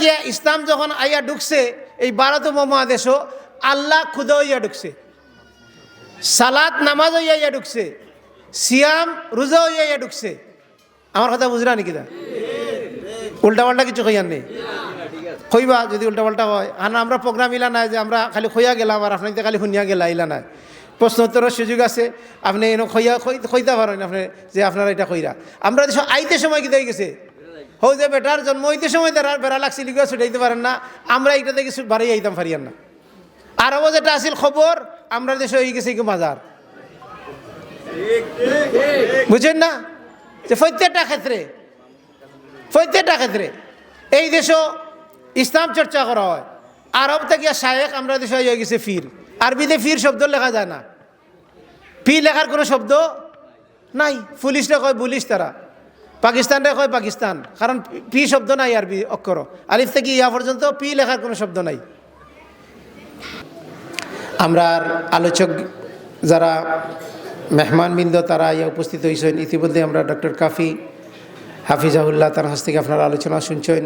গিয়া ইসলাম যখন আইয়া ঢুকছে, এই ভারত মহাদেশও আল্লাহ খুদ হইয়া ঢুকছে। সালাত, নামাজ হইয়া ইয়া ঢুকছে। সিয়াম, রোজা হইয়া ইয়া ঢুকছে। আমার কথা বুঝলা নাকি দা উল্টা পাল্টা কিছু কইয়ার নেই। কইবা যদি উল্টা পাল্টা হয়। আর আমরা প্রোগ্রাম ইলা নাই যে আমরা খালি খইয়া গেলাম আর আপনাকে খালি শুনিয়া গেলা, ইলা নাই। প্রশ্ন উত্তরের সুযোগ আছে। আপনি এনে খইয়া খইতে পারেন আপনি যে আপনারা এটা কইরা। আমরা আইতে সময় কি হয়ে গেছে? হো যে বেটার জন্ম হইতে সময় তারা বেড়া লাগছে লিগুয়া ছুটাইতে পারেন না। আমরা এইটা থেকে বাড়ি আইতাম পারিয়ান না। আরবও যেটা আছিল খবর, আমরা দেশে হয়ে গেছে মাজার। বুঝেন না? যে প্রত্যেকটা ক্ষেত্রে প্রত্যেকটা ক্ষেত্রে এই দেশও ইসলাম চর্চা করা হয়। আরব থেকে শায়েক আমরা দেশে হয়ে গেছে, ফির। আরবিতে ফির শব্দ লেখা যায় না। পি লেখার কোনো শব্দ নাই। পুলিশরা কয়, পুলিশ তারা। পাকিস্তানরা কয় পাকিস্তান? কারণ পি শব্দ নাই আরবি অক্ষর। আলিফ থেকে ইয়া পর্যন্ত পি লেখার কোনো শব্দ নাই। আমরা আর আলোচক যারা মেহমান মেহমানবৃন্দ তারা ইয়া উপস্থিত হয়েছেন ইতিমধ্যে আমরা ডক্টর কাফি হাফিজাহুল্লাহ তার কাছ থেকে আপনারা আলোচনা শুনছেন।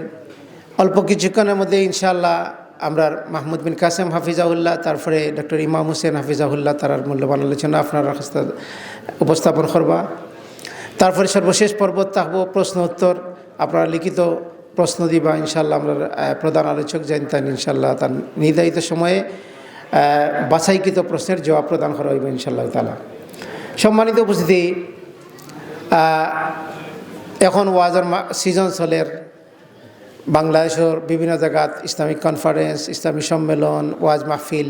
অল্প কিছুক্ষণের মধ্যে ইনশাআল্লাহ আমরা মাহমুদ বিন কাসেম হাফিজাহুল্লাহ, তারপরে ডক্টর ইমাম হোসেন হাফিজাহুল্লাহ তার মূল্যবান আলোচনা আপনার উপস্থাপন করবা। তারপরে সর্বশেষ পর্ব থাকব প্রশ্ন উত্তর। আপনারা লিখিত প্রশ্ন দিবা ইনশাল্লাহ আমরা প্রধান আলোচক জানতেন ইনশাল্লাহ তার নির্ধারিত সময়ে বাছাইকৃত প্রশ্নের জবাব প্রদান করা হইব ইনশাল্লাহ তালা সম্মানিত উপস্থিতি এখন ওয়াজের সিজন চলের। বাংলাদেশের বিভিন্ন জায়গাত ইসলামিক কনফারেন্স ইসলামী সম্মেলন, ওয়াজ মাহফিল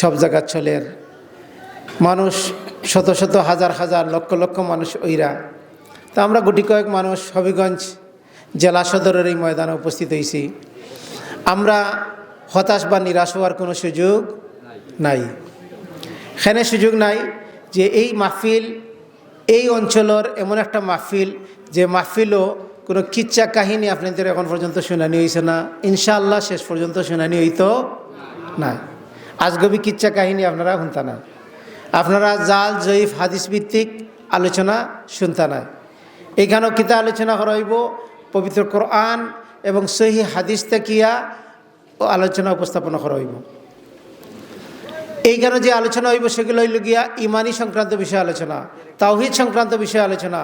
সব জায়গাত চলের। মানুষ শত শত হাজার হাজার লক্ষ লক্ষ মানুষ ওইরা তা আমরা গুটি কয়েক মানুষ হবিগঞ্জ জেলা সদরের এই ময়দানে উপস্থিত হয়েছি আমরা হতাশ বা নিরাশ হওয়ার কোনো সুযোগ নাই। এখানে সুযোগ নাই যে এই মাহফিল, এই অঞ্চলের এমন একটা মাহফিল, যে মাহফিলও কোনো কিচ্ছা কাহিনী আপনাদের এখন পর্যন্ত শুনানি হয়েছে না। ইনশাআল্লাহ শেষ পর্যন্ত শুনানি হইতো না। আজগবি কিচ্ছা কাহিনী আপনারা শুনতা না আপনারা জাল, জয়ীফ, হাদিস ভিত্তিক আলোচনা শুনতে নাই। এখানেও কিতা আলোচনা করা হইব? পবিত্র কোরআন এবং সহি হাদিস তেকিয়া আলোচনা উপস্থাপনা করা হইব। এইখানে যে আলোচনা হইব সেগুলো হইল গিয়া ইমানি সংক্রান্ত বিষয়ে আলোচনা, তাওহিদ সংক্রান্ত বিষয়ে আলোচনা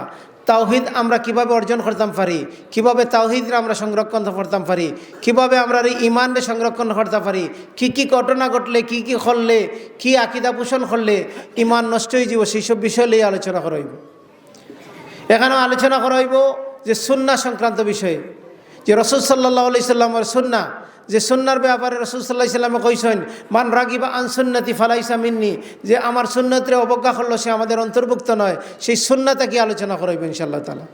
তাওহিদ আমরা কীভাবে অর্জন করতাম পারি? কীভাবে তাওহিদ আমরা সংরক্ষণ করতাম পারি? কীভাবে আমরা ইমানরে সংরক্ষণ করতে পারি? কি কি ঘটনা ঘটলে, কি কি করলে, কি আকিদা পোষণ করলে ইমান নষ্ট হয়ে যাব সেই সব বিষয় নিয়ে আলোচনা করা হইব। এখানেও আলোচনা করা হইব যে সুন্না সংক্রান্ত বিষয়ে। যে রসুল সাল্লাহ আলি সুন্না যে সুন্নার ব্যাপারে রসুল সাল্লাহ ইসলামে কইসেন মান রাগিবা আন সুন্নতি ফালাইসা মিন্নি যে আমার সুন্নতরে অবজ্ঞা করল, সে আমাদের অন্তর্ভুক্ত নয়, সেই সুন্নাটা কি আলোচনা করাইব ইনশাল্লাহ তালা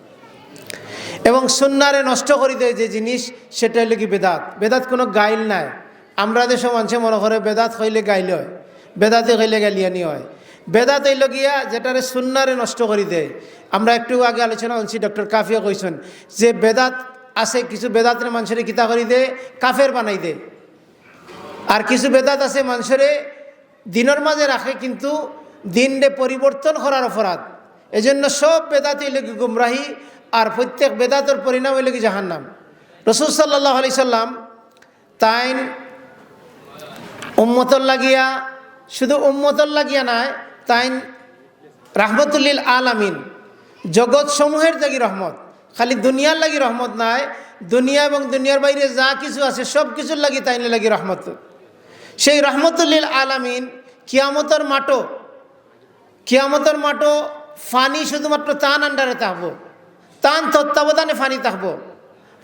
এবং সুন্নারে নষ্ট করে দেয় যে জিনিস, সেটা হইলে কি বেদাত। বেদাত কোনো গাইল নাই। আমরা দেশে মানুষে মনে করে বেদাত হইলে গাইল হয়, বেদাতে হইলে গালিয়ানি হয়। বেদাত হইল গিয়া যেটারে সুন্নারে নষ্ট করে দেয়। আমরা একটু আগে আলোচনা করছি ডক্টর কাফিয়া কইছেন যে বেদাত আছে, কিছু বেদাতের মানুষের কিতা করি দে, কাফের বানাই দে। আর কিছু বেদাত আছে মানুষের দিনের মাঝে রাখে, কিন্তু দিনরে পরিবর্তন করার অপরাধ। এজন্য সব বেদাত কি গুমরাহি, আর প্রত্যেক বেদাতের পরিণাম হইল কি জাহান্নাম। রসুল সাল্লাহ আলি সাল্লাম তাইন উম্মতর লাগিয়া, শুধু উম্মতর লাগিয়া নাই, তাইন রাহমতুল্লিল আলামিন জগৎ সমূহের জাগি রহমত। খালি দুনিয়ার লাগি রহমত নাই, দুনিয়া এবং দুনিয়ার বাইরে যা কিছু আছে, সব কিছুর লাগি তাইনে লাগি রহমত। সেই রহমতুল্লিল আলামিন কিয়ামতর মাটো কিয়ামতর মাটো ফানি শুধুমাত্র তান আন্ডারে থাকব, তান তত্ত্বাবধানে ফানি থাকব।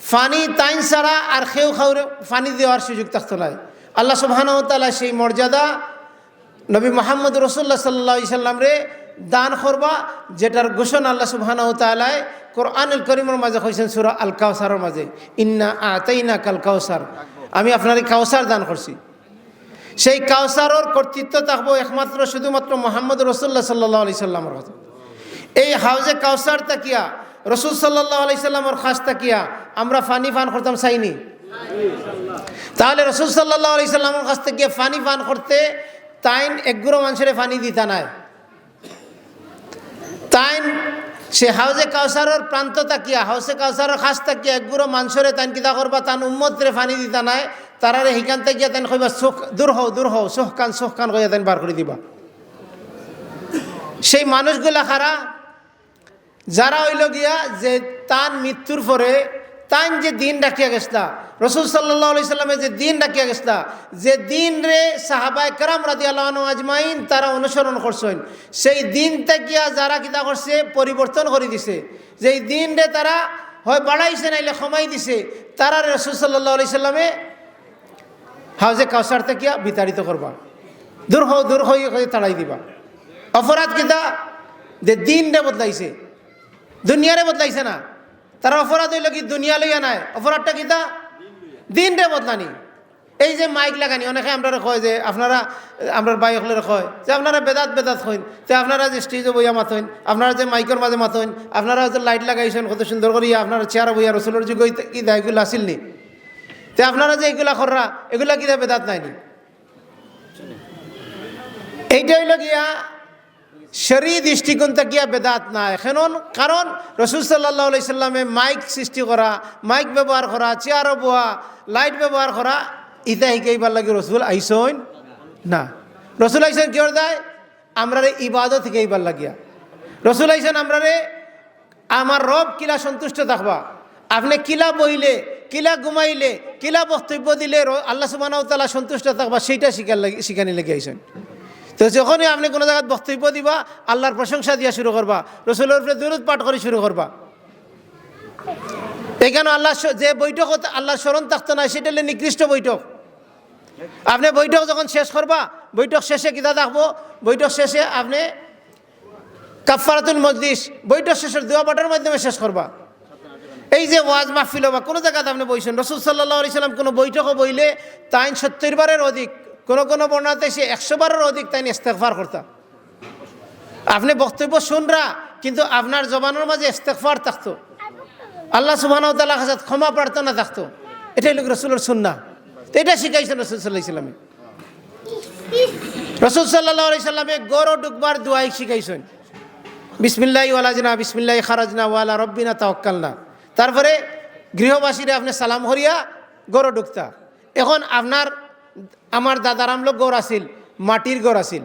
ফানি তাইন ছাড়া আর খেউ খাউরে ফানি দেওয়ার সুযোগ থাকতো নাই। আল্লাহ সুবাহানতালা সেই মর্যাদা নবী মোহাম্মদ রসুল্লাহ সাল্লা সাল্লাম রে দান করবা, যেটার ঘোষণা আল্লাহ সুবহানাহু তাআলায় কোরআনুল করিমের মাঝে কইছেন সূরা আল কাউসারের মাঝে। ইন্না আতাইনা কাল কাউসার আমি আপনার কাউসার দান করছি। সেই কাউসারর কর্তৃত্ব থাকব একমাত্র শুধুমাত্র মোহাম্মদ রসুল্লাহ সাল্লাহ আলি সাল্লামের কথা এই হাউজে কাউসার তাকিয়া, রসুল সাল্লাহ আলি সাল্লামর খাস তাকিয়া, আমরা ফানি ফান করতাম, চাইনি? তাহলে রসুল সাল্লাহ আলি সাল্লামের কাছ থেকে ফানি পান করতে তাইন একগুলো মানুষের ফানি দিতা নাই। তাইন, সে হাউজে কাউসারর প্রান্ত তাকিয়া হাউসে কাউসারর খাস তাকিয়া একগুলো মানুষরে তান কিতা করবা তান উম্মতরে ফানি দিতা নাই, তারারে হিকান তাকিয়া তান কইবা, সুখ, দূর হও দূর হও সুখ কান সুখ কান কইয়া তান বার করে দিবা। সেই মানুষগুলা খারা, যারা হইল গিয়া যে তান মৃত্যুর পরে তান যে দিন রাখিয়া গেছলা রসুল সাল্লাহ যে দিন রাখিয়া গেছলা, যে দিন রে সাহাবায় কারাম রাজি আল্লাহ আজমাইন তারা অনুসরণ করছেন। সেই দিন থাকিয়া যারা কিতা করছে পরিবর্তন করে দিছে। যেই দিন রে তারা হয় বাড়াইছে নাইলে কমাই দিছে, তারা রসুল সাল্লাহ সাল্লামে হাউজে কাউসার থাকিয়া বিতাড়িত করবা। দূর হও, দূর হয়ে তাড়াই দিবা। অপরাধ কিতা? যে দিন রে বদলাইছে। দুনিয়ারে বদলাইছে না। তারা অপরাধ হইল কি দুনিয়া লইয়া নাই? অপরাধটা কিতা? দিন রে বদলানি। এই যে মাইক লাগানি, অনেকে আমরা কয় যে আপনারা আমরা বাই হলে কয় যে আপনারা বেদাত বেদাত হইন, যে আপনারা যে স্টেজে বইয়া মাথইন আপনারা যে মাইকের মাঝে মাথইন আপনারা যে লাইট লাগাইছেন, কত সুন্দর করিয়া আপনারা চেয়ার বইয়া রসুলের যুগ কি দা এগুলো আসিল নি। তে আপনারা যে এগুলা কররা এগুলা কি দা বেদাত নাইনি এইটা হইল গিয়া শরী দৃষ্টিকোণ গিয়া বেদাত নাই। এখন কারণ রসুল সাল্লাহ সাল্লামে মাইক সৃষ্টি করা, মাইক ব্যবহার করা চেয়ারও বোয়া লাইট ব্যবহার করা ইতা শিকাইবার লাগে রসুল আইসইন না। রসুল আইসেন কিয় দেয় আমরা রে ইবাদত শিকাইবার লাগিয়া। রসুল আইসেন আমরা রে আমার রব কিলা সন্তুষ্ট থাকবা। আপনি কিলা বইলে কিলা ঘুমাইলে, কিলা বক্তব্য দিলে আল্লাহ সুবাহ সন্তুষ্ট থাকবা, সেইটা শিকার লাগি শিখানি লেগে আইসেন তো যখনই আপনি কোনো জায়গায় বক্তব্য দিবা, আল্লাহর প্রশংসা দিয়া শুরু করবা, রসুলের উপরে দূরত পাঠ করে শুরু করবা। এখানে আল্লাহ যে বৈঠক হতো আল্লাহর স্মরণ থাকতো না, সেটা হলে নিকৃষ্ট বৈঠক। আপনি বৈঠক যখন শেষ করবা, বৈঠক শেষে কিতা দেখব বৈঠক শেষে আপনি কাফারাতুল মজলিস, বৈঠক শেষের দোয়া পাঠের মাধ্যমে শেষ করবা। এই যে ওয়াজ মাহফিল বা কোনো জায়গাতে আপনি বইছেন, রসুল সাল্লাহ সাল্লাম কোনো বৈঠকও বইলে, তাইন সত্তর বারের অধিক কোনো কোনো বর্ণাতে সে একশো বারের অধিক তাই ইস্তেকফার করতা। আপনি বক্তব্য শুনরা, কিন্তু আপনার জবানের মাঝে ইস্তেকফার থাকতো। আল্লাহ তাল্লাহ কাছে ক্ষমা প্রার্থনা থাকতো। এটাই লোক রসুলের সুন্না তো এটা শিখাইছেন রসুল সাল্লাহ ইসলামে রসুল সাল্লাহ সাল্লামে গরো ডুকবার দুয়াই শিখাইছেন। বিসমিল্লাহ ওয়ালাজনা বিসমিল্লাহ খারাজনা ওয়ালা রব্বিনা তাওয়াক্কালনা। তারপরে গৃহবাসীরা আপনি সালাম হরিয়া গড় ঢুকতা। এখন আপনার আমার দাদার আমলো গড় আসিল মাটির গড় আসিল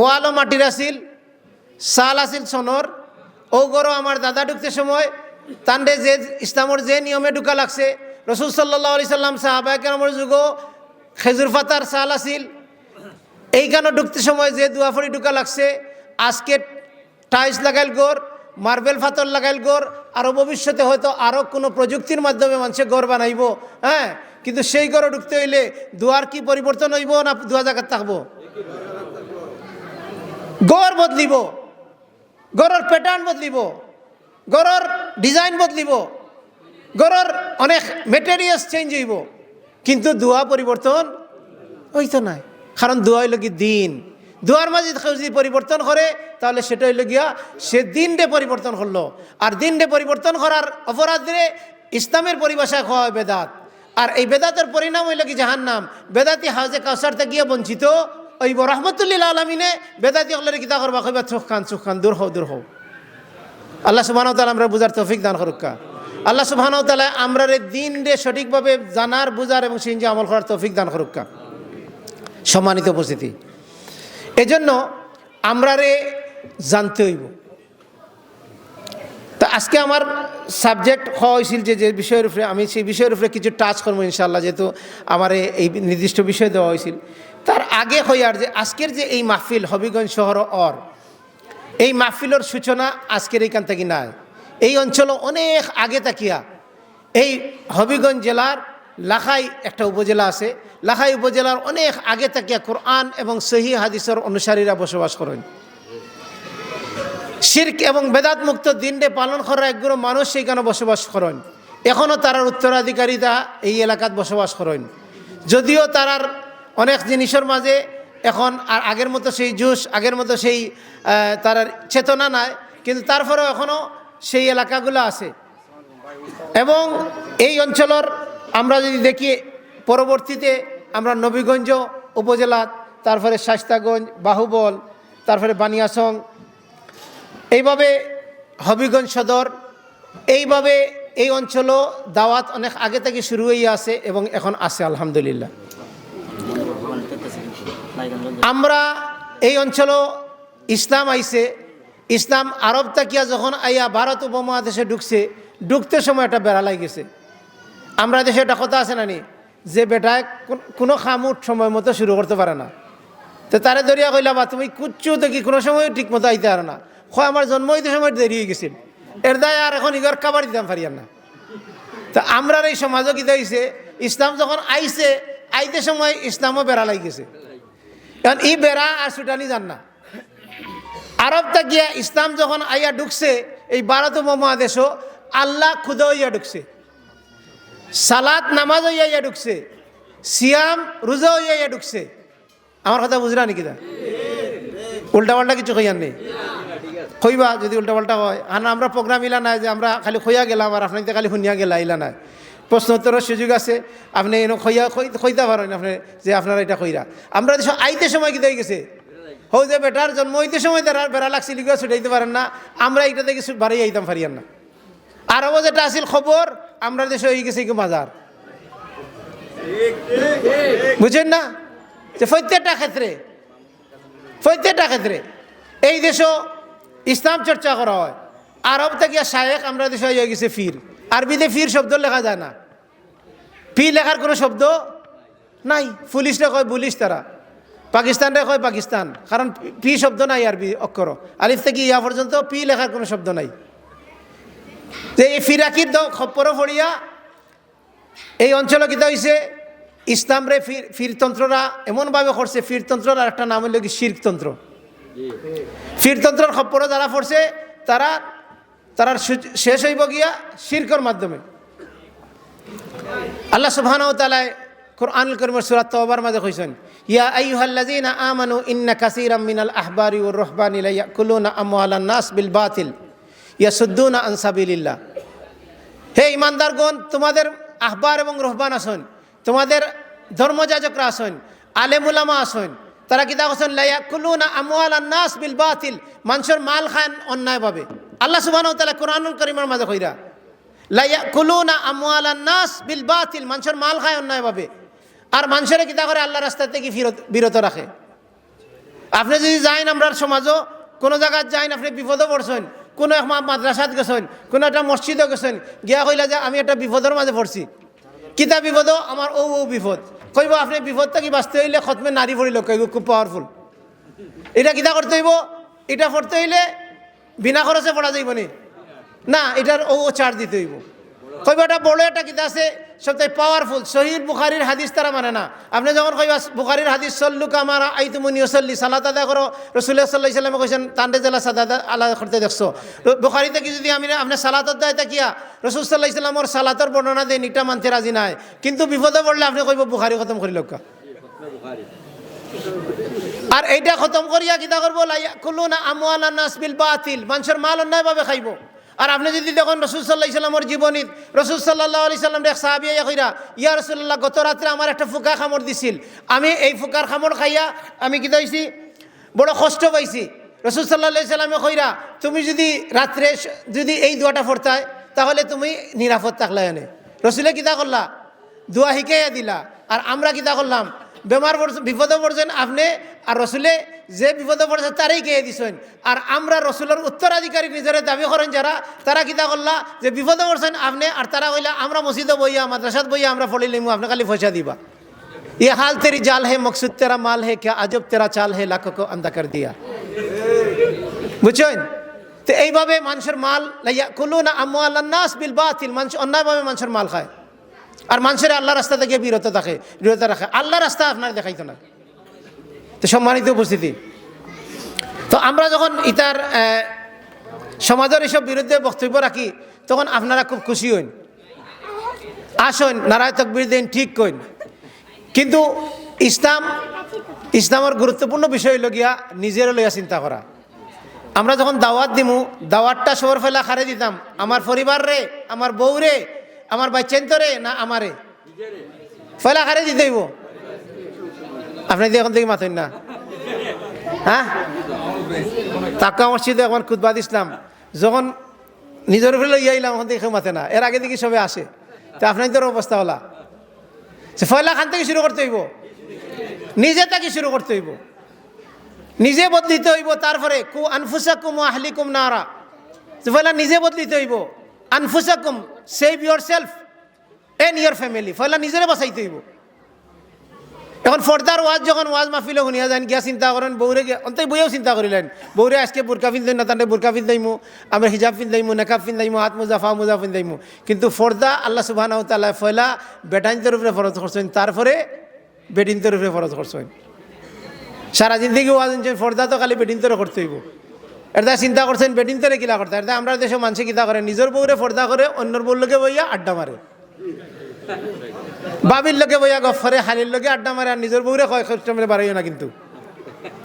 ওয়ালও মাটির আসিল সাল আসিল সনর ও গড় আমার দাদা ঢুকতে সময় তান্ডে যে ইসলামর যে নিয়মে ঢুকা লাগছে, রসুল সাল্লাহ আলি সাল্লাম সাহাবাহামের যুগ খেজুর ফাতার সাল আসিল এইখানে ঢুকতে সময় যে দুয়াফড়ি ঢুকা লাগছে, আজকে টাইলস লাগাইল গোর মার্বেল ফাতর লাগাইল গোর আরও ভবিষ্যতে হয়তো আরও কোনো প্রযুক্তির মাধ্যমে মানুষে গড় বানাইব হ্যাঁ? কিন্তু সেই গড়ে ঢুকতে হইলে দুয়ার কি পরিবর্তন হইব না দুয়া জায়গায় থাকব? গড় বদলিব। গড়ের প্যাটার্ন বদলিব। গড়ের ডিজাইন বদলিব। গড়ের অনেক মেটেরিয়ালস চেঞ্জ হইব। কিন্তু দুয়া পরিবর্তন হইতো নাই কারণ দোয়া হইল কি দিন। দোয়ার মাঝে যদি পরিবর্তন করে, তাহলে সেটা হইল গিয়া সে দিন দিনটে পরিবর্তন করল। আর দিন দিনটে পরিবর্তন করার অপরাধে ইসলামের পরিভাষায় খাওয়া বেদাত। আর এই বেদাতের পরিণাম হইল কি জাহান নাম বেদাতি হাউজে কাউসারতে গিয়ে বঞ্চিত। ওই রহমতুল্লিল আলমিনে বেদাতি হলের কিতা করবা, কইবা, চোখ খান চোখ খান দূর হও দূর হও। আল্লাহ সুবাহ আমরা বুঝার তৌফিক দান করুকা আল্লাহ সুবাহ আমরা রে দিন রে সঠিকভাবে জানার, বুঝার এবং সেই আমল করার তৌফিক দান করুকা সম্মানিত উপস্থিতি। এজন্য আমরা রে জানতে হইব। আজকে আমার সাবজেক্ট হওয়া হয়েছিল যে যে বিষয়ের উপরে, আমি সেই বিষয়ের উপরে কিছু টাচ করব ইনশাল্লাহ যেহেতু আমার এই নির্দিষ্ট বিষয় দেওয়া হয়েছিল। তার আগে হইয়ার যে, আজকের যে এই মাহফিল হবিগঞ্জ শহর অর, এই মাহফিলের সূচনা আজকের এইখান থেকে নাই। এই অঞ্চল অনেক আগে তাকিয়া। এই হবিগঞ্জ জেলার লাখাই একটা উপজেলা আছে। লাখাই উপজেলার অনেক আগে তাকিয়া কোরআন এবং সহি হাদিসের অনুসারীরা বসবাস করেন। শির্ক এবং বেদাত মুক্ত দিনডে পালন করা একগুলো মানুষ সেইখানে বসবাস করেন। এখনও তারার উত্তরাধিকারীরা এই এলাকাত বসবাস করেন। যদিও তারার অনেক জিনিসের মাঝে এখন আর আগের মতো সেই জুস, আগের মতো সেই তারার চেতনা নাই, কিন্তু তারপরেও এখনও সেই এলাকাগুলো আছে। এবং এই অঞ্চলের আমরা যদি দেখি, পরবর্তীতে আমরা নবীগঞ্জ উপজেলা তারপরে শাস্তাগঞ্জ, বাহুবল, তারপরে বানিয়াসং এইভাবে হবিগঞ্জ সদর, এইভাবে এই অঞ্চলও দাওয়াত অনেক আগে থেকে শুরু হয়ে আছে এবং এখন আছে, আলহামদুলিল্লাহ। আমরা এই অঞ্চলও ইসলাম আইছে। ইসলাম আরব তাকিয়া যখন আইয়া ভারত উপমহাদেশে ঢুকছে, ঢুকতে সময় একটা বেড়া গেছে আমরা দেশে একটা কথা আছে নানি যে বেটায় কোন- খামুট সময় মতো শুরু করতে পারে না। তো তারে দরিয়া কইলা বা তুমি কুচ্ছু দেখি কোনো সময় ঠিক মতো আইতে পারো না। হয় আমার জন্ম হইতে সময় দেরি হয়ে গেছিল। এর দায় আর এখন ইগর কাবার দিতাম পারিয়ার না তা আমরার এই সমাজও কিতা হয়েছে ইসলাম যখন আইছে আইতে সময় ইসলামও বেড়া গেছে। কারণ ই বেড়া আর ছুটানি যান না। আরব গিয়া ইসলাম যখন আইয়া ঢুকছে, এই ভারত উপমহাদেশও আল্লাহ খুদ হইয়া ঢুকছে। সালাত নামাজ হইয়া ইয়া ঢুকছে সিয়াম রোজা হইয়া ইয়া ঢুকছে। আমার কথা বুঝলা নাকি দা উল্টা পাল্টা কিছু কইয়ার নেই কইবা যদি উল্টা পাল্টা হয় আর আমরা প্রোগ্রাম ইলা নাই যে আমরা খালি খইয়া গেলাম আর আপনার খালি শুনিয়া গেলা, ইলা নাই। প্রশ্ন উত্তরের সুযোগ আছে। আপনি এনে খইয়া খইতে পারেন আপনি যে আপনারা এটা কইরা। আমরা আইতে সময় কিতে গেছে? হৌ যে বেটার জন্ম হইতে সময় তারা বেড়া লাগছিল গিয়ে ছুটাইতে পারেন না। আমরা এইটা থেকে বাড়ি আইতাম পারিয়ান না। আরব যেটা আছিল খবর, আমরা দেশে হয়ে গেছে কি মাজার বুঝছেন না? যে প্রত্যেকটা ক্ষেত্রে প্রত্যেকটা ক্ষেত্রে এই দেশও ইসলাম চর্চা করা হয়। আরব থেকে শায়েক আমরা দেশে হয়ে গেছে ফির। আরবিতে ফির শব্দ লেখা যায় না। ফি লেখার কোনো শব্দ নাই। পুলিশরা কয় পুলিশ তারা। পাকিস্তানরা কয় পাকিস্তান। কারণ পি শব্দ নাই আরবি অক্ষর। আলিফ থেকে ইয়া পর্যন্ত পি লেখার কোনো শব্দ নাই। যে এই ফিরাকির খপ্পর ফড়িয়া এই অঞ্চলে কিতা হয়েছে ইসলামরে ফির ফিরতন্ত্ররা এমনভাবে করছে, ফিরতন্ত্রর আর একটা নাম হইল কি শিরতন্ত্র। ফিরতন্ত্রর খপ্পর যারা পড়ছে, তারা তারা শেষ হইব গিয়া শিরকর মাধ্যমে। আল্লাহ সুবহানাহু তাআলা কোরআনুল কারীমের সূরা তাওবার মাঝে কইছেন, ইয়া আইয়ুহাল্লাযীনা আমানু নাস বিল বাতিল হে তোমাদের আহবার এবং রহবান আসন, তোমাদের ধর্মযাজকরা আসন আলেমুলামা আসন তারা কিতা করছেন? লাইয়া কুলুনা আমওয়াল নাস বিল বাতিল। মানুষের মাল খান অন্যায়ভাবে। আল্লাহ সুবহানাহু ওয়া তাআলা কোরআনুল কারীমের মাঝে কইরা লাইয়া কুলুনা আমওয়াল নাস বিল বাতিল। মানুষের মাল খায় অন্যায়ভাবে। আর মানুষের কিতা করে? আল্লাহ রাস্তা থেকে বিরত রাখে। আপনি যদি যাইন আমরা সমাজও, কোনো জায়গায় যাইন, আপনি বিপদে পড়ছেন, কোনো এক মাদ্রাসাত গেছেন, কোনো একটা মসজিদও গেছেন, গিয়া কইলা যে আমি একটা বিপদের মাঝে পড়ছি। কিতা বিপদ আমার ও ও বিপদ। কইব, আপনি বিপদটা কি বাঁচতে হইলে খতমে নারী পড়িল কইব, খুব পাওয়ারফুল এটা কিতা করতে হইব এটা পড়তে হইলে বিনা খরচে পড়া যাইব নি না এটার ও ও ছাড় দিতে হইব কইব এটা বড় একটা কিতা আছে সবথেকে পাওয়ারফুল শহীদ বুখারির হাদিস তারা মানে না। আপনি যখন কইবা, বুখারির হাদিস সল্লুক আমার আই তুমি নিয়সল্লি সালাত আদা করো। রসুল্লাহ সাল্লাহ ইসলামে কৈছেন তান্ডে জেলা সাদা আলাদা করতে দেখছ। বুখারি থেকে যদি আমি আপনি সালাত দেয় কিয়া? রসুল সাল্লাহ ইসলামর সালাতর বর্ণনা দেন, এটা মানতে রাজি নাই। কিন্তু বিপদে পড়লে আপনি কইব, বুখারি খতম করি লোকা আর এইটা খতম করিয়া কিতা করব? খুলু না আমওয়ালা নাসবিল বাতিল। মানুষের মাল অন্যায়ভাবে খাইব। আর আপনি যদি দেখুন রসুল সাল্লাহ ইসলামর জীবনীত, রসুল সাল্লাহ আলি সাল্লাম এক সাহাবিয়া কইরা, ইয়া রসুল্লাহ গত রাত্রে আমার একটা ফুকা খামর দিছিল। আমি এই ফুকার খামর খাইয়া আমি কিতা হয়েছি বড় কষ্ট পাইছি। রসুল সাল্লাহ সাল্লামে কইরা, তুমি যদি রাত্রে যদি এই দোয়াটা ফোরতায়, তাহলে তুমি নিরাপদ থাকলে এনে। রসুলে কিতা করলা? দোয়া শিখাইয়া দিলা। আর আমরা কিতা করলাম? বেমার পড়ছে বিপদে পড়ছেন আপনি আর রসুলে যে বিপদে পড়ছে তারাই খেয়ে দিছেন আর আমরা রসুলের উত্তরাধিকারী নিজের দাবি করেন যারা তারা কিতা করলা যে বিপদে পড়ছেন আপনি আর তারা কইলা আমরা মসজিদে বইয়া মাদ্রাসাত বইয়া আমরা ফলিলিমু আপনি খালি পয়সা দিবা ये हाल तेरी जाल है मकसूद तेरा माल है क्या अजब तेरा चाल है लाखों को अंधा कर दिया বুঝছেন তো এইভাবে মানুষের মাল লাইয়া কুলু না নাস বিল বাতিল মানুষ অন্যায়ভাবে মানুষের মাল খায় আর মানুষের আল্লাহ রাস্তা থেকে বিরত থাকে, বিরত রাখে। আল্লাহ রাস্তা আপনার দেখাইতো না। তো সম্মানিত উপস্থিতি। তো আমরা যখন ইতার সমাজের এসব বিরুদ্ধে বক্তব্য রাখি, তখন আপনারা খুব খুশি হইন। আসুন নারায় তকবির দিন ঠিক কইন। কিন্তু ইসলাম, ইসলামের গুরুত্বপূর্ণ বিষয় হইল গিয়া নিজের লইয়া চিন্তা করা। আমরা যখন দাওয়াত দিমু, দাওয়াতটা সবর ফেলা খারে দিতাম, আমার পরিবার রে আমার বউ রে আমার বাচ্চান্ত রে না আমারে? ফেলা খারে দিতে হইব আপনি এখন থেকে মাথেন না। হ্যাঁ? তাকা মসজিদে এখন খুদবাদ ইসলাম যখন নিজের উপরে লইয়া আইলাম, এখন দেখে মাতে না। এর আগে দেখি সবে আসে। তো আপনার তোর অবস্থা হলা। সে ফয়লা খান থেকে শুরু করতে হইব। নিজে থেকে শুরু করতে হইব। নিজে বদলিতে হইব, তারপরে কু আনফুসাকুম ও আহলিকুম নারা। তো ফয়লা নিজে বদলিতে হইব। আনফুসাকুম save yourself and your family ফয়লা নিজেরে বাঁচাইতে হইব। এখন ফর্দার ওয়াজ যখন ওয়াজ মাহফিলে শুনিয়া যান গিয়া চিন্তা করেন বৌরে অন্তই বইও চিন্তা করিলেন বৌরে আজকে বুরকা পিন্ধাই না তান্ডে বুরকা পিন্ধাইমু, আমরা হিজাব পিন্ধাইমু, নেকাব পিন্ধাইমু, হাত মোজা ফা মোজা পিন্ধাইমু। কিন্তু ফর্দা আল্লাহ সুবাহ তাল্লাহ ফয়লা বেটাইনদের উপরে ফরজ করছেন, তারপরে বেটিনদের উপরে ফরজ করছেন। সারা জিন্দগি ওয়াজ ফর্দা তো খালি বেটিনতরে করতে হইব। এটা চিন্তা করছেন বেটিনতরে কিলা করতে? এটা আমরা দেশে মানুষে কিতা করে? নিজের বউরে ফর্দা করে অন্যর বউর লোকে বইয়া আড্ডা মারে। বাবির লোকে বইয়া গফরে, হালির লোকে আড্ডা মারে, আর নিজের বউরে কয় খরচমে বাড়াইও না কিন্তু।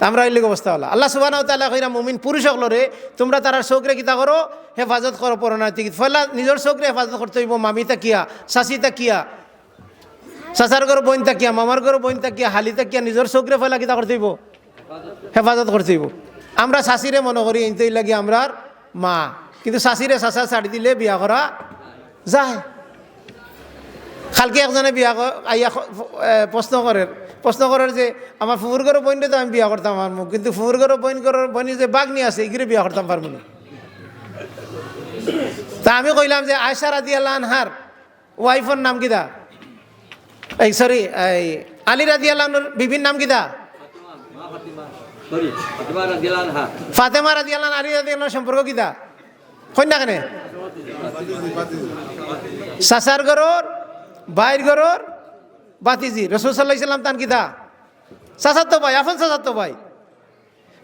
আমরা এই লোক অবস্থা হলা। আল্লাহ সুবাহ তাল্লাহ কইরা, মুমিন পুরুষ সকলরে তোমরা তারার চোখরে কিতা করো? হেফাজত করো পরণার্থী ফলা, নিজের চোখরে হেফাজত করতে হইব মামি তাকিয়া চাচি তাকিয়া চাচার ঘর বইন তাকিয়া মামার ঘর বইন তাকিয়া হালি তাকিয়া নিজের চোখরে ফেলা কিতা করতে হইব? হেফাজত করতে হইব। আমরা শাশিরে মনে করি এইটাই লাগি আমরার মা। কিন্তু শাশিরে চাচা ছাড়ি দিলে বিয়া করা যায়। খালকে একজনে বিয়া আইয়া প্রশ্ন করে। প্রশ্ন করার যে, আমার ফুফুর ঘরের বইনটা তো আমি বিয়া করতাম মুখ কিন্তু ফুফুর ঘরের বইন ঘরের বইনি যে বাঘনি আছে এগুলো বিয়া করতাম পারব না তা আমি কইলাম যে আয়সা রাদি আল্লাহ আনহার ওয়াইফর নাম কিদা এই সরি এই, আলী রাদি আল্লাহর বিবির নাম কিদা Sorry, Fatimah radhiyallahu anha. Fatema রাদি আল্লাহ আলী রাদি আল্লাহর সম্পর্ক কিদা কন্যা কেনে? সাসার ঘরর বাইর ঘরর বাতিজি রসুল সাল্লাহ ইসলাম তান কিদা সাসার তো ভাই আফন সাসার ভাই।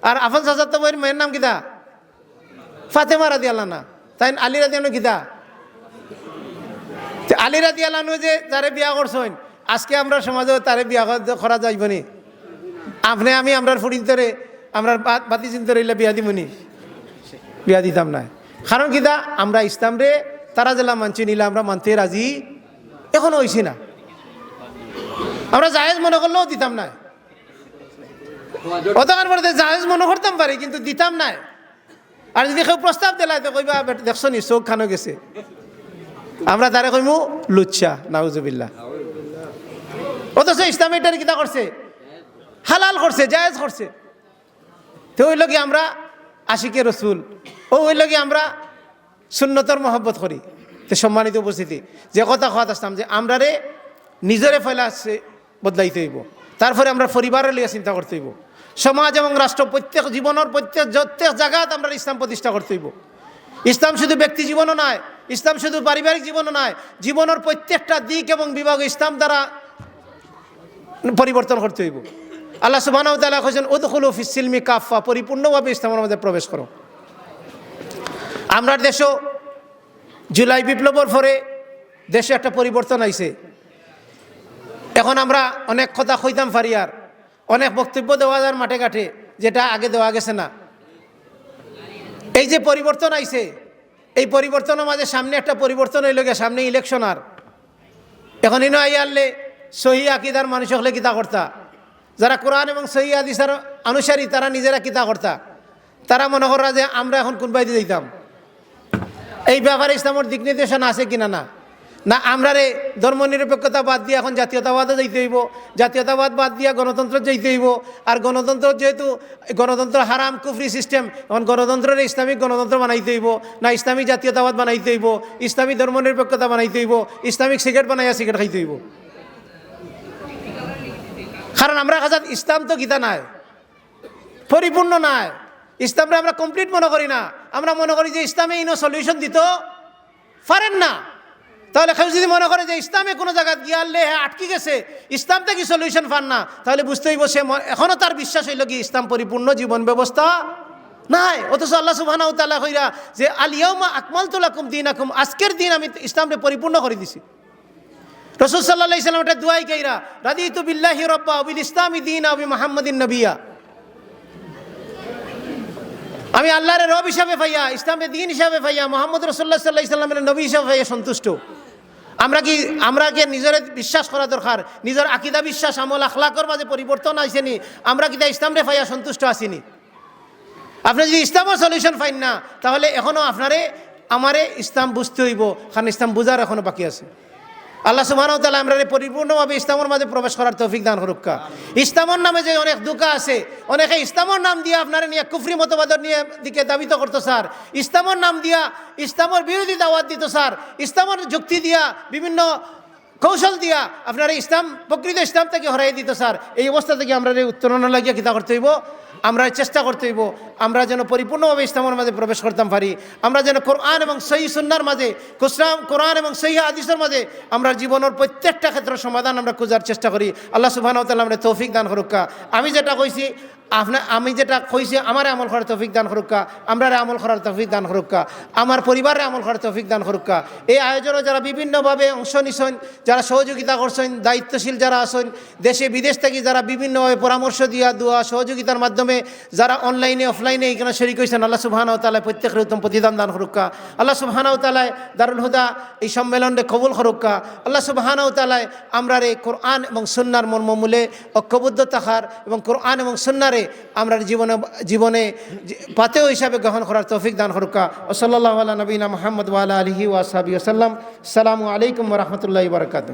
আর আফন সাসার তো ভাইয়ের মেয়ের নাম কিদা ফাতেমা রাদি আল্লাহ না তাই আলী রাদি আল্লাহ কিদা তে আলী রাদি আল্লাহ যে তারে বিয়া করছেন আজকে আমরা সমাজে তারে বিয়া কর- করা যাইব নি? আপনি, আমি আমরার ফুড়িন্তরে আমরা বাতি চিন্তরে ইলা বিয়া দিমনি। বিয়া দিতাম না। কারণ কিদা আমরা ইসলাম রে, তারা জেলা মানছি নিলে আমরা মানতে রাজি এখনও হয়েছি না। আমরা জাহেজ মনে করলেও দিতাম না। অতকার পরে জাহেজ মনে করতাম পারি, কিন্তু দিতাম না। আর যদি কেউ প্রস্তাব দিলাই তো কইবা দেখছ নি, চোখ খানো গেছে। আমরা তারে কইমু, লুচ্ছা, নাউজুবিল্লাহ। অথচ ইসলাম এটার কিতা করছে? হালাল করছে, জায়েজ করছে। তো ওই লগে আমরা আশিকে রসুল, ও ওই লগে আমরা সুন্নতর মহব্বত করি। তো সম্মানিত উপস্থিতি, যে কথা কথা আসতাম যে আমরা রে নিজরে ফেলা আছে বদলাইতে হইব। তারপরে আমরা পরিবারের লিয়ে চিন্তা করতে হইব। সমাজ এবং রাষ্ট্র প্রত্যেক জীবনের প্রত্যেক প্রত্যেক জায়গাত আমরা ইসলাম প্রতিষ্ঠা করতে হইব। ইসলাম শুধু ব্যক্তি জীবনও নয়, ইসলাম শুধু পারিবারিক জীবনও নয়, জীবনের প্রত্যেকটা দিক এবং বিভাগ ইসলাম দ্বারা পরিবর্তন করতে হইব। আল্লাহ সুবাহ তালা কৈছেন উদখুল ফিসিলমি কাফা পরিপূর্ণভাবে ইসলামের মধ্যে প্রবেশ করো। আমরা দেশও জুলাই বিপ্লবের পরে দেশে একটা পরিবর্তন আইছে। এখন আমরা অনেক কথা কইতাম পারি আর অনেক বক্তব্য দেওয়া যার মাঠে ঘাটে, যেটা আগে দেওয়া গেছে না। এই যে পরিবর্তন আইছে, এই পরিবর্তনের মাঝে সামনে একটা পরিবর্তন হইল গে সামনে ইলেকশন আর। এখন ইনো আই আনলে সহি আকিদার মানুষ হলে কিতা কর্তা? যারা কোরআন এবং সহি আদিসার অনুসারী, তারা নিজেরা কিতা কর্তা। তারা মনে করা যে আমরা এখন কোনবাই দিয়ে দিতাম এই ব্যাপারে ইসলামের দিক নির্দেশনা আছে কিনা না? না আমরা রে ধর্ম নিরপেক্ষতা বাদ দিয়ে এখন জাতীয়তাবাদে যাইতে হইব। জাতীয়তাবাদ বাদ দিয়া গণতন্ত্র যাইতে হইব। আর গণতন্ত্র যেহেতু, গণতন্ত্র হারাম, কুফরি সিস্টেম, এখন গণতন্ত্রের ইসলামিক গণতন্ত্র বানাইতে হইব। না, ইসলামিক জাতীয়তাবাদ বানাইতে হইব। ইসলামিক ধর্ম নিরপেক্ষতা বানাইতে হইব। ইসলামিক সিগারেট বানাইয়া সিগারেট খাইতে হইব। কারণ আমরা কাজাত ইসলাম তো গীতা নাই। পরিপূর্ণ নাই। ইসলামরে আমরা কমপ্লিট মনে করি না। আমরা মনে করি যে ইসলামে ইনো সলিউশন দিত, পারেন না। তাহলে কেউ যদি মনে করে যে ইসলামে কোনো জায়গায় গিয়ালে হ্যাঁ আটকে গেছে ইসলাম থেকে সলিউশন পান না? তাহলে বুঝতে হইব সে ম- এখনও তার বিশ্বাস হইল কি ইসলাম পরিপূর্ণ জীবন ব্যবস্থা নাই। অথচ আল্লাহ সুবাহ তাল্লাহ কইরা যে আলিয়াউমা আকমাল তুলাকুম দিন আকুম আজকের দিন আমি ইসলামকে পরিপূর্ণ করে দিছি। রসুল সাল্লাহ ইসলাম এটা দুয়াই কেইরা রাদি তু বিল্লাহি রব্বা অবিল ইসলামী দিন আবি মোহাম্মদিন নবিয়া। আমি আল্লাহর রব হিসাবে পাইয়া ইসলামের দিন হিসাবে পাইয়া মোহাম্মদ রসুল্লাহ সাল্লাহ ইসলামের নবী হিসাবে পাইয়া সন্তুষ্ট। আমরা কি আমরা কি নিজের বিশ্বাস করা দরকার? নিজের আকিদা বিশ্বাস, আমল আখলাকর মাঝে পরিবর্তন আইসেনি আমরা কি তা ইসলামরে পাইয়া সন্তুষ্ট আসিনি আপনি যদি ইসলামের সলিউশন পাইন না, তাহলে এখনও আপনারে, আমারে ইসলাম বুঝতে হইব। কারণ ইসলাম বুঝার এখনও বাকি আছে। আল্লাহ তালা আমরা পরিপূর্ণভাবে ইসলামের মাঝে প্রবেশ করার তৌফিক দান করুকা ইসলামর নামে যে অনেক দুকা আছে, অনেকে ইসলামর নাম দিয়ে আপনারা নিয়ে কুফরি মতবাদের নিয়ে দিকে দাবিত করতো, স্যার। ইসলামর নাম দিয়া ইসলামের বিরোধী দাওয়াত দিত, স্যার। ইসলামের যুক্তি দিয়া, বিভিন্ন কৌশল দিয়া আপনারা ইসলাম, প্রকৃত ইসলাম থেকে হরাই দিত, স্যার। এই অবস্থা থেকে আমরা উত্তরণ লাগিয়ে কিতা করতে হইব আমরা চেষ্টা করতে হইব। আমরা যেন পরিপূর্ণভাবে ইসলামের মাঝে প্রবেশ করতাম পারি। আমরা যেন কোরআন এবং সহি সুন্নার মাঝে কুসলাম কোরআন এবং সহি আদিসের মাঝে আমরা জীবনের প্রত্যেকটা ক্ষেত্রে সমাধান আমরা খোঁজার চেষ্টা করি। আল্লাহ সুবাহ তাল্লাহ আমরা তৌফিক দান করুকা আমি যেটা কইছি আপনার আমি যেটা কইছি, আমার আমল করার তৌফিক দান করুকা আমরা আমল করার তৌফিক দান করুকা আমার পরিবারে আমল করার তৌফিক দান করুকা এই আয়োজনে যারা বিভিন্নভাবে অংশ নিছেন, যারা সহযোগিতা করছেন, দায়িত্বশীল যারা আছেন, দেশে বিদেশ থেকে যারা বিভিন্নভাবে পরামর্শ দিয়া, দোয়া, সহযোগিতার মাধ্যমে যারা অনলাইনে অফলাইনে এখানে শরিক হয়েছেন আল্লাহ সুবাহানাও তালায় প্রত্যেকের উত্তম প্রতিদান দান করুকা আল্লাহ সুবাহানাও তালায় দারুল হুদা এই সম্মেলনে কবুল করুকা আল্লাহ সুবাহানাও আমরা রে কোরআন এবং সুন্নার মর্মমূলে ঐক্যবদ্ধ থাকার এবং কোরআন এবং সুন্নারে আমরা জীবনে জীবনে পাতেও হিসাবে গ্রহণ করার তৌফিক দান করুকা ও সাল্লাহ আল্লাহ নবীনা মোহাম্মদ ওয়ালা আলহি ওয়াসাবি ওসাল্লাম সালামু আলাইকুম রহমতুল্লাহ বারকাতু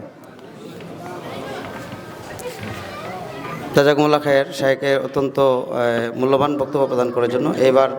জাজাকুমুল্লাহ খায়ের শাহেকে অত্যন্ত মূল্যবান বক্তব্য প্রদান করার জন্য। এবার